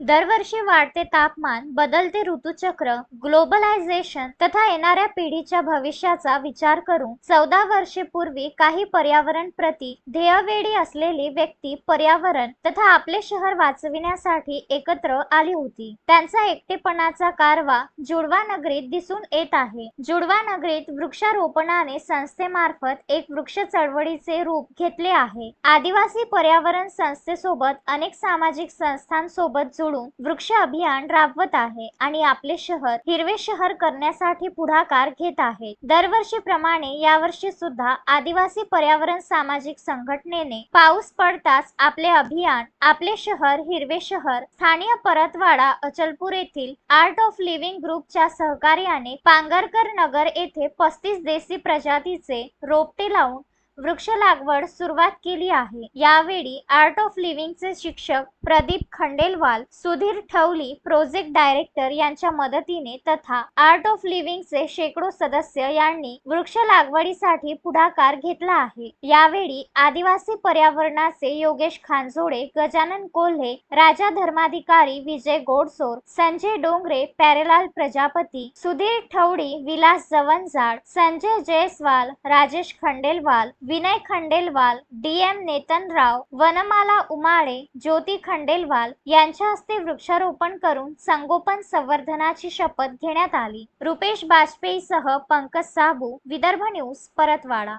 दरवर्षी वाढते तापमान बदलते ऋतुचक्र ग्लोबलायझेशन तथा येणाऱ्या पिढीच्या भविष्याचा विचार करून चौदा वर्षे पूर्वी काही पर्यावरण प्रती ध्येयवेडी असलेली व्यक्ती पर्यावरण तथा आपले शहर वाचविण्यासाठी एकत्र आली होती. त्यांचा एकटेपणाचा कारवा जुडवा नगरीत दिसून येत आहे. जुडवा नगरीत वृक्षारोपणाने संस्थेमार्फत एक वृक्ष चळवळीचे रूप घेतले आहे. आदिवासी पर्यावरण संस्थेसोबत अनेक सामाजिक संस्थांसोबत सोडून वृक्ष अभियान राबवत आहे आणि आपले शहर हिरवे शहर करण्यासाठी पुढाकार घेत आहे. दरवर्षीप्रमाणे यावर्षी सुद्धा आदिवासी पर्यावरण सामाजिक संघटनेने पाऊस पडताच आपले अभियान आपले शहर हिरवे शहर स्थानीय परतवाडा अचलपूर येथील आर्ट ऑफ लिव्हिंग ग्रुपच्या सहकार्याने पांगरकर नगर येथे पस्तीस देसी प्रजातीचे रोपटे लावून वृक्ष लागवड सुरुवात केली आहे. यावेळी आर्ट ऑफ लिव्हिंगचे शिक्षक प्रदीप खंडेलवाल सुधीर ठवली प्रोजेक्ट डायरेक्टर यांच्या मदतीने तथा आर्ट ऑफ लिव्हिंगचे शेकडो सदस्य यांनी वृक्ष लागवडीसाठी पुढाकार घेतला आहे. यावेळी आदिवासी पर्यावरणाचे योगेश खानजोडे गजानन कोल्हे राजा धर्माधिकारी विजय गोडसोर संजय डोंगरे प्यारेलाल प्रजापती सुधीर ठवडी विलास जवंजाड संजय जयस्वाल राजेश खंडेलवाल विनय खंडेलवाल डी एम नेतनराव वनमाला उमाळे ज्योती खंडेलवाल यांच्या हस्ते वृक्षारोपण करून संगोपन संवर्धनाची शपथ घेण्यात आली. रुपेश बाजपेयीसह पंकज साबू विदर्भ न्यूज परतवाडा.